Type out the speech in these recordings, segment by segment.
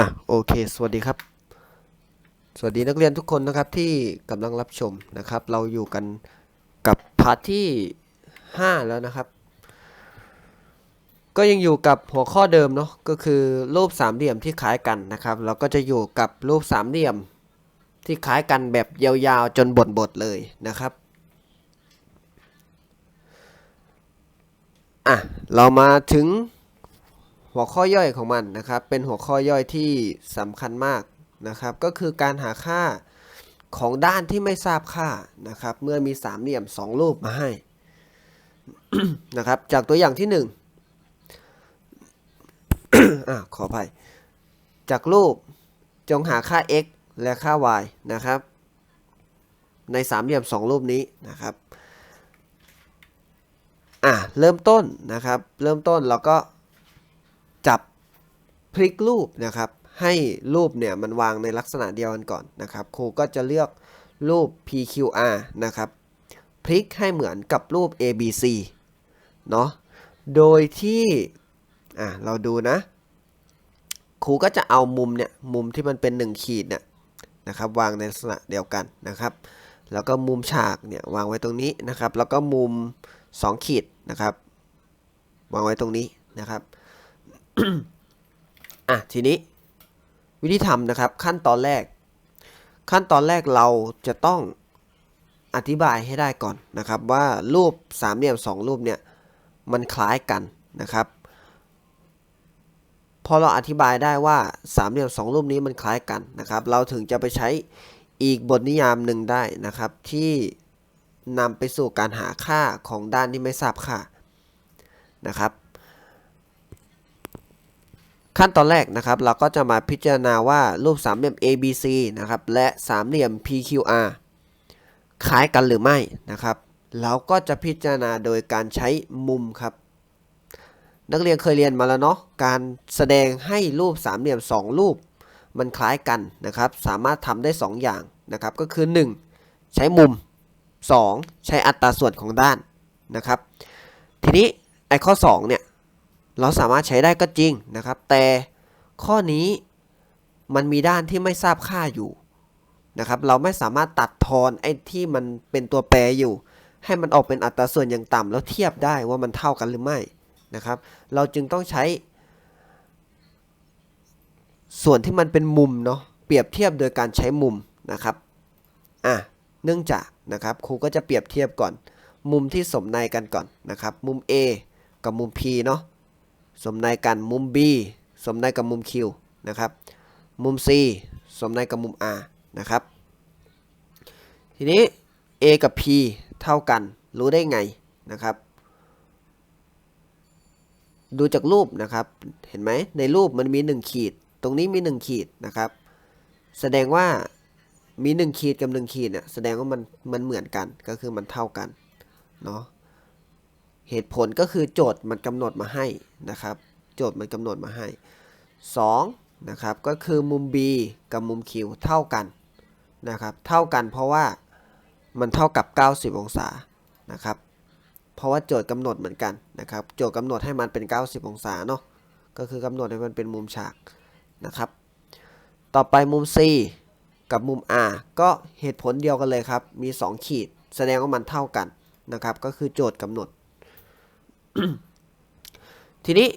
อะโอเค สวัสดีครับ สวัสดีนักเรียนทุกคนนะครับที่กำลังรับชมนะครับ เราอยู่กันกับพาร์ทที่ 5 แล้วนะครับ ก็ยังอยู่กับหัวข้อเดิมเนาะก็คือรูปสามเหลี่ยมที่คล้ายกันนะครับ เราก็จะอยู่กับรูปสามเหลี่ยมที่คล้ายกันแบบยาวๆจนบดๆเลยนะครับอะเรามาถึง หัวข้อย่อยของมันนะครับ เป็นหัวข้อย่อยที่สำคัญมากนะครับ ก็คือการหาค่าของด้านที่ไม่ทราบค่านะครับ เมื่อมีสามเหลี่ยมสองรูปมาให้นะครับ จากตัวอย่างที่หนึ่งอะขออภัย จากรูปจงหาค่า x และค่า y นะครับ ในสามเหลี่ยมสองรูปนี้นะครับอะเริ่มต้นนะครับ เริ่มต้นเราก็ จับพลิกรูปนะครับ ให้รูปเนี่ยมันวางในลักษณะเดียวกันก่อนนะครับ ครูก็จะเลือกรูป PQR นะครับ พลิกให้เหมือนกับรูป ABC เนาะ โดยที่อะเราดูนะ ครูก็จะเอามุมเนี่ยมุมที่มันเป็น 1 ขีดเนี่ยนะครับวางในลักษณะเดียวกันนะครับ แล้วก็มุมฉากเนี่ยวางไว้ตรงนี้นะครับ แล้วก็มุม 2 ขีดนะครับ วางไว้ตรงนี้นะครับ อะทีนี้วิธีทำนะครับขั้นตอนแรก ขั้นตอนแรกเราจะต้องอธิบายให้ได้ก่อนนะครับว่ารูปสามเหลี่ยมสองรูปเนี่ยมันคล้ายกันนะครับ พอเราอธิบายได้ว่าสามเหลี่ยมสองรูปนี้มันคล้ายกันนะครับ เราถึงจะไปใช้อีกบทนิยามหนึ่งได้นะครับ ที่นำไปสู่การหาค่าของด้านที่ไม่ทราบค่านะครับ ขั้นตอนแรกนะครับ เราก็จะมาพิจารณาว่ารูปสามเหลี่ยม ABC นะครับ และสามเหลี่ยม PQR คล้ายกันหรือไม่นะครับ เราก็จะพิจารณาโดยการใช้มุมครับ นักเรียนเคยเรียนมาแล้วเนาะ การแสดงให้รูปสามเหลี่ยม 2 รูป มันคล้ายกันนะครับ สามารถทำได้ 2 อย่างนะครับ ก็คือ 1 ใช้มุม 2 ใช้อัตราส่วนของด้านนะครับ ทีนี้ไอ้ข้อ 2 เนี่ย เราสามารถใช้ได้ก็จริงนะครับ แต่ข้อนี้มันมีด้านที่ไม่ทราบค่าอยู่นะครับ เราไม่สามารถตัดทอนไอ้ที่มันเป็นตัวแปรอยู่ ให้มันออกเป็นอัตราส่วนอย่างต่ำแล้วเทียบได้ว่ามันเท่ากันหรือไม่นะครับ เราจึงต้องใช้ ส่วนที่มันเป็นมุมเนาะเปรียบเทียบโดยการใช้มุมนะครับอะเนื่องจากนะครับครูก็จะเปรียบเทียบก่อน มุมที่สมในกันก่อนนะครับ มุม A กับมุม P เนาะ สมในกันมุม B สมในกับมุม Q นะครับ มุม C สมในกับมุม R นะครับ ทีนี้ A กับ P เท่ากัน รู้ได้ไงนะครับ ดูจากรูปนะครับ เห็นไหมในรูปมันมี 1 ขีด ตรงนี้มี 1 ขีดนะครับ แสดงว่ามี 1 ขีดกับ 1 ขีดเนี่ยแสดงว่ามันมันเหมือนกัน ก็คือมันเท่ากัน เนาะ เหตุผลก็คือโจทย์มันกำหนดมาให้นะครับ โจทย์มันกำหนดมาให้2นะครับก็คือมุม B กับมุม Q เท่ากันนะครับ เท่ากันเพราะว่ามันเท่ากับ 90 องศานะครับ เพราะว่าโจทย์กำหนดเหมือนกันนะครับ โจทย์กำหนดให้มันเป็น 90 องศาเนาะก็คือกำหนดให้มันเป็นมุมฉากนะครับ ต่อไปมุม C กับมุม R ก็เหตุผลเดียวกันเลยครับ มี 2 ขีด แสดงว่ามันเท่ากันนะครับ ก็คือโจทย์กำหนด ทีนี้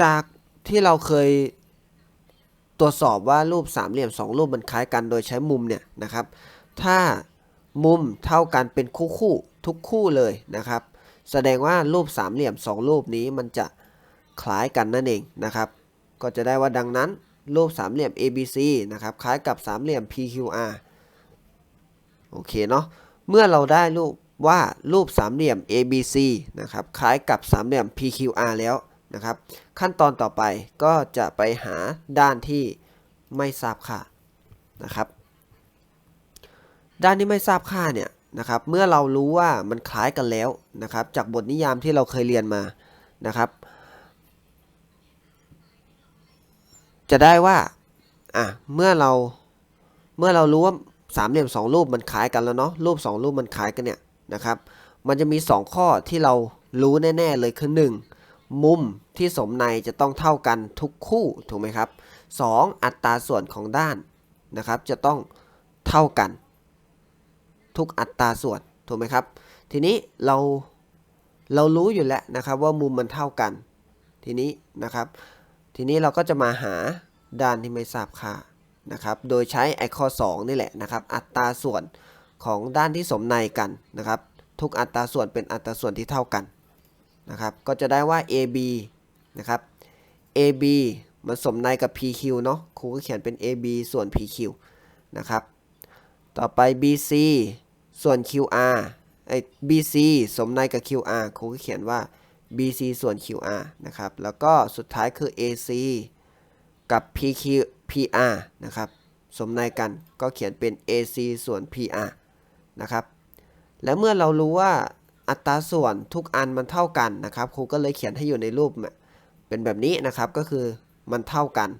จากที่เราเคยตรวจสอบว่ารูปสามเหลี่ยมสองรูปมันคล้ายกันโดยใช้มุมเนี่ยนะครับ ถ้ามุมเท่ากันเป็นคู่คู่ๆทุกคู่เลยนะครับ แสดงว่ารูปสามเหลี่ยมสองรูปนี้มันจะคล้ายกันนั่นเองนะครับ ก็จะได้ว่าดังนั้น รูปสามเหลี่ยม ABC นะครับ คล้ายกับสามเหลี่ยม PQR โอเคเนาะ เมื่อเราได้รูป ว่ารูปสามเหลี่ยม ABC นะครับคล้ายกับสามเหลี่ยม PQR แล้วนะครับขั้นตอนต่อไปก็จะไปหาด้านที่ไม่ทราบค่านะครับด้านที่ไม่ทราบค่าเนี่ยนะครับเมื่อเรารู้ว่ามันคล้ายกันแล้วนะครับจากบทนิยามที่เราเคยเรียนมานะครับ จะได้ว่าอะเมื่อเราเมื่อเรารู้ว่าสามเหลี่ยมสองรูปมันคล้ายกันแล้วเนาะรูปสองรูปมันคล้ายกันเนี่ย นะครับ มันจะมี 2 ข้อที่เรารู้แน่ ๆ เลยคือ 1 มุมที่สมในจะต้องเท่ากันทุกคู่ถูกไหมครับ 2. อัตราส่วนของด้านนะครับ จะต้องเท่ากัน ทุกอัตราส่วนถูกไหมครับ ทีนี้เราเรารู้อยู่แล้วนะครับว่ามุมมันเท่ากัน ทีนี้นะครับ ทีนี้เราก็จะมาหาด้านที่ไม่ทราบค่านะครับ โดยใช้ไอข้อ2นี่แหละนะครับ อัตราส่วน ของด้านที่สมในกันนะครับ ทุกอัตราส่วนเป็นอัตราส่วนที่เท่ากันนะครับ ก็จะได้ว่า AB นะครับ AB มันสมในกับ PQ เนาะครูก็เขียนเป็น AB ส่วน PQ นะครับ ต่อไป BC ส่วน QR ไอ้ BC สมในกับ QR ครูก็เขียนว่า BC ส่วน QR นะครับ แล้วก็สุดท้ายคือ AC กับ PQ PR นะครับ สมในกันก็เขียนเป็น AC ส่วน PR นะครับ แล้วเมื่อเรารู้ว่าอัตราส่วนทุกอันมันเท่ากันนะครับครูก็เลยเขียนให้อยู่ในรูปเป็นแบบนี้นะครับก็คือมันเท่ากัน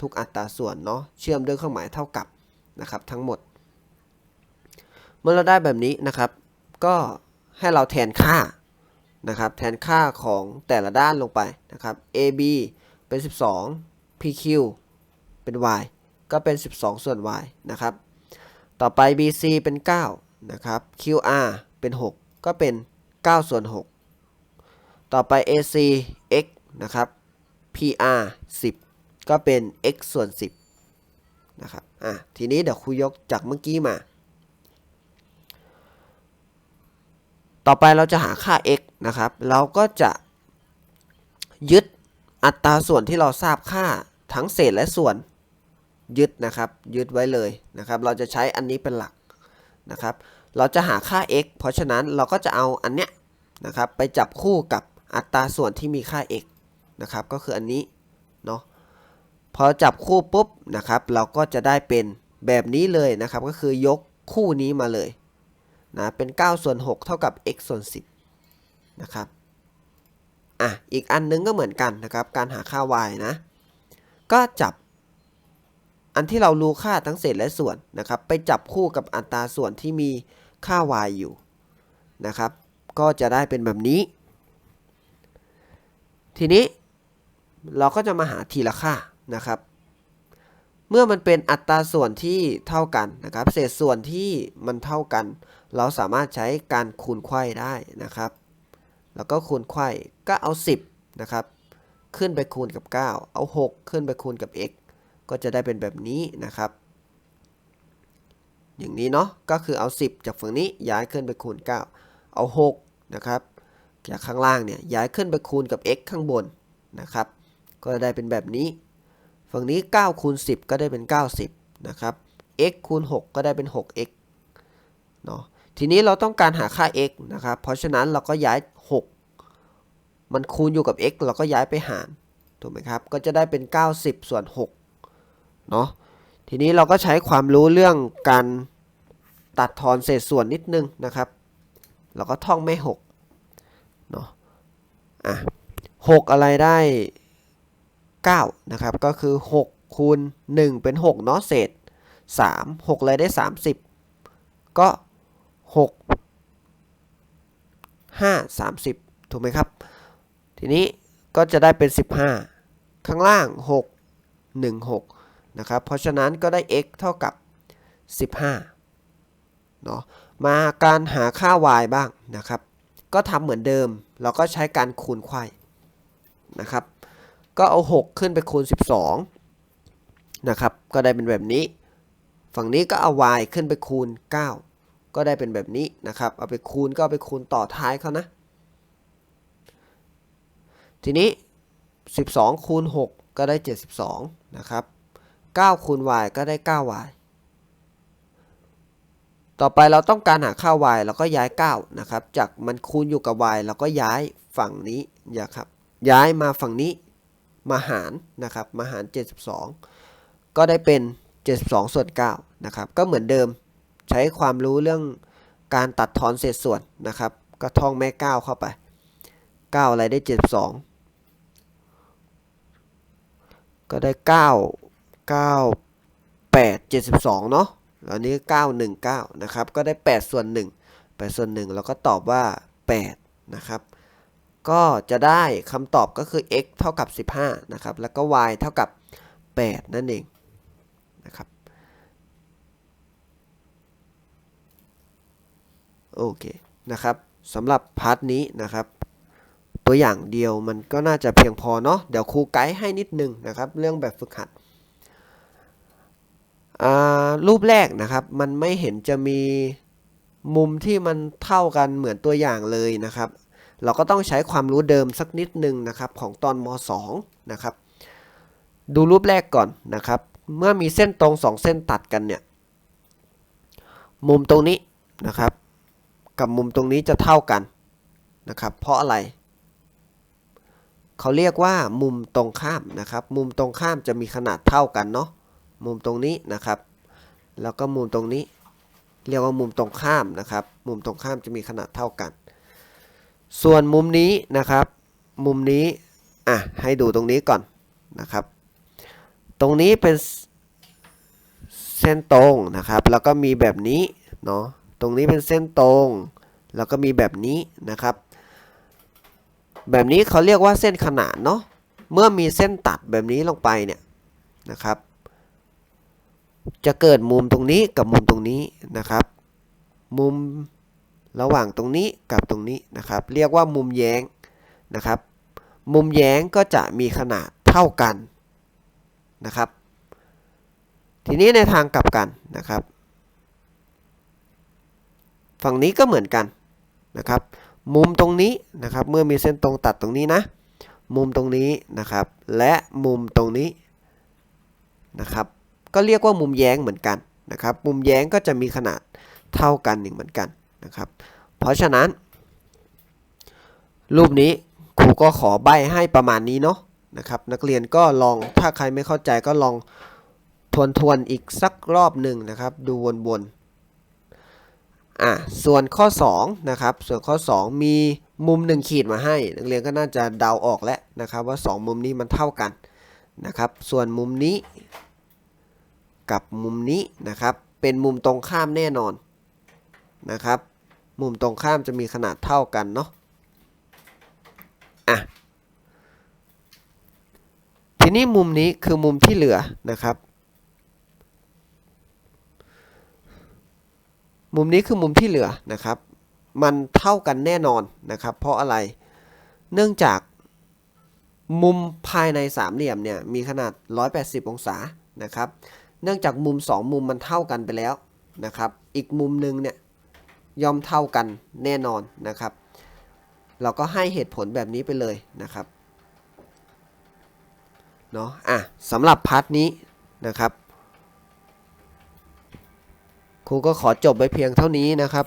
ทุกอัตราส่วนเนาะเชื่อมด้วยเครื่องหมายเท่ากับนะครับทั้งหมด เมื่อเราได้แบบนี้นะครับ ก็ให้เราแทนค่านะครับ แทนค่าของแต่ละด้านลงไปนะครับ AB เป็น 12 PQ เป็น y ก็เป็น 12 ส่วน y นะครับ ต่อไป BC เป็น 9 นะครับ QR เป็น 6 ก็เป็น 9 ส่วน 6 ต่อไป AC x นะครับ PR 10 ก็เป็น x ส่วน 10 นะครับ อะ ทีนี้เดี๋ยวครูยกจากเมื่อกี้มา ต่อไปเราจะหาค่า x นะครับ เราก็จะยึดอัตราส่วนที่เราทราบค่าทั้งเศษและส่วนยึดนะครับ ยึดไว้เลยนะครับ เราจะใช้อันนี้เป็นหลักนะครับ เราจะหาค่า x เพราะฉะนั้นเราก็จะเอาอันเนี้ยนะครับไปจับคู่กับอัตราส่วนที่มีค่า x นะครับก็คืออันนี้เนาะพอจับคู่ปุ๊บนะครับเราก็จะได้เป็นแบบนี้เลยนะครับก็คือยกคู่นี้มาเลยนะเป็น9ส่วน6เท่ากับ x ส่วน 10นะครับอะอีกอันนึงก็เหมือนกันนะครับการหาค่า y นะก็จับอันที่เรารู้ค่าทั้งเศษและส่วนนะครับไปจับคู่กับอัตราส่วนที่มี ค่า y อยู่นะครับ ก็จะได้เป็นแบบนี้ ทีนี้เราก็จะมาหาทีละค่านะครับ เมื่อมันเป็นอัตราส่วนที่เท่ากันนะครับ เศษส่วนที่มันเท่ากัน เราสามารถใช้การคูณไขว้ได้นะครับ แล้วก็คูณไขว้ก็เอา 10นะครับ ขึ้นไปคูณกับ 9 เอา 6 ขึ้นไปคูณกับ x ก็จะได้เป็นแบบนี้นะครับ อย่างนี้เนาะก็คือเอา 10 จากฝั่งนี้ย้ายขึ้นไปคูณ 9 เอา 6 นะครับ จากข้างล่างเนี่ยย้ายขึ้นไปคูณกับ x ข้างบนนะครับ ก็ได้เป็นแบบนี้ ฝั่งนี้9คูณ10 ก็ได้เป็น 90 นะครับ x คูณ 6 ก็ได้เป็น 6x เนาะทีนี้เราต้องการหาค่า x นะครับ เพราะฉะนั้นเราก็ย้าย 6 มันคูณอยู่กับ x เราก็ย้ายไปหาร ถูกไหมครับ ก็จะได้เป็น 90 ส่วน 6 เนาะ ทีนี้เราก็ใช้ความรู้เรื่องการตัดทอนเศษส่วนนิดนึงนะครับ เราก็ท่องไม่หกเนาะอะหกอะไรได้เก้านะครับ ก็คือหกคูณหนึ่งเป็นหกเนาะ เศษสามหกอะไรได้สามสิบก็หกห้าสามสิบถูกไหมครับ ทีนี้ก็จะได้เป็นสิบห้าข้างล่างหกห นะครับ เพราะฉะนั้นก็ได้ x เท่ากับ 15เนาะ มาการหาค่า y บ้างนะครับ ก็ทำเหมือนเดิม เราก็ใช้การคูณไขว้นะครับ ก็เอา 6 ขึ้นไปคูณ 12นะครับ ก็ได้เป็นแบบนี้ ฝั่งนี้ก็เอา y ขึ้นไปคูณ 9 ก็ได้เป็นแบบนี้นะครับ เอาไปคูณก็เอาไปคูณต่อท้ายเขานะ ทีนี้ 12 คูณ 6 ก็ได้ 72 นะครับ 9คูณ y ก็ได้ 9y ต่อไปเราต้องการหาค่า y เราก็ย้าย 9 นะครับ จากมันคูณอยู่กับ y เราก็ย้ายฝั่งนี้อย่าครับ ย้ายมาฝั่งนี้มาหารนะครับมาหาร 72 ก็ได้เป็น 72 ส่วน 9 นะครับ ก็เหมือนเดิมใช้ความรู้เรื่องการตัดทอนเศษส่วนนะครับ ก็ท่องแม่ 9 เข้าไป 9 อะไรได้ 72 ก็ได้ 9 9 8 72 เนาะอันนี้ 919 นะครับ ก็ได้ 8 ส่วน 1 8 ส่วน1แล้วก็ตอบว่า 8 นะครับ ก็จะได้คำตอบก็คือ x เท่ากับ 15 นะครับ แล้วก็ y เท่ากับ 8 นั่นเองนะครับโอเคนะครับสำหรับพาร์ทนี้นะครับ ตัวอย่างเดียวมันก็น่าจะเพียงพอเนาะเดี๋ยวครูไกด์ให้นิดนึงนะครับ เรื่องแบบฝึกหัด รูปแรกนะครับ มันไม่เห็นจะมีมุมที่มันเท่ากันเหมือนตัวอย่างเลยนะครับ เราก็ต้องใช้ความรู้เดิมสักนิดนึงนะครับของตอนม .2 นะครับ ดูรูปแรกก่อนนะครับ เมื่อมีเส้นตรง 2 เส้นตัดกันเนี่ย มุมตรงนี้นะครับ กับมุมตรงนี้จะเท่ากันนะครับ เพราะอะไร เขาเรียกว่ามุมตรงข้ามนะครับ มุมตรงข้ามจะมีขนาดเท่ากันเนาะ มุมตรงนี้นะครับ แล้วก็มุมตรงนี้ เรียกว่ามุมตรงข้ามนะครับ มุมตรงข้ามจะมีขนาดเท่ากัน ส่วนมุมนี้นะครับ มุมนี้อะให้ดูตรงนี้ก่อนนะครับ ตรงนี้เป็นเส้นตรงนะครับ แล้วก็มีแบบนี้เนาะตรงนี้เป็นเส้นตรง แล้วก็มีแบบนี้นะครับ แบบนี้เขาเรียกว่าเส้นขนานเนาะเมื่อมีเส้นตัดแบบนี้ลงไปเนี่ยนะครับ จะเกิดมุมตรงนี้กับมุมตรงนี้นะครับ มุมระหว่างตรงนี้กับตรงนี้นะครับ เรียกว่ามุมแย้งนะครับ มุมแย้งก็จะมีขนาดเท่ากันนะครับ ทีนี้ในทางกลับกันนะครับ ฝั่งนี้ก็เหมือนกันนะครับ มุมตรงนี้นะครับ เมื่อมีเส้นตรงตัดตรงนี้นะ มุมตรงนี้นะครับ และมุมตรงนี้นะครับ ก็เรียกว่ามุมแย้งเหมือนกันนะครับ มุมแย้งก็จะมีขนาดเท่ากันหนึ่งเหมือนกันนะครับ เพราะฉะนั้น รูปนี้ครูก็ขอใบให้ประมาณนี้เนาะนะครับ นักเรียนก็ลองถ้าใครไม่เข้าใจก็ลองทวนทวนอีกสักรอบหนึ่งนะครับ ดูวนๆอะส่วนข้อ2นะครับ ส่วนข้อ 2 มีมุม 1 ขีดมาให้ นักเรียนก็น่าจะเดาออกแล้วนะครับ ว่า 2 มุมนี้มันเท่ากันนะครับ ส่วนมุมนี้ กับมุมนี้นะครับ เป็นมุมตรงข้ามแน่นอนนะครับ มุมตรงข้ามจะมีขนาดเท่ากันเนาะอะทีนี้มุมนี้คือมุมที่เหลือนะครับ มุมนี้คือมุมที่เหลือนะครับ มันเท่ากันแน่นอนนะครับ เพราะอะไรเนื่องจากมุมภายในสามเหลี่ยมเนี่ยมีขนาด 180 องศานะครับ เนื่องจากมุม 2 มุมมันเท่ากันไปแล้วนะครับ อีกมุมหนึ่งเนี่ยย่อมเท่ากันแน่นอนนะครับ เราก็ให้เหตุผลแบบนี้ไปเลยนะครับเนาะอะสำหรับพาร์ทนี้นะครับครูก็ขอจบไปเพียงเท่านี้นะครับ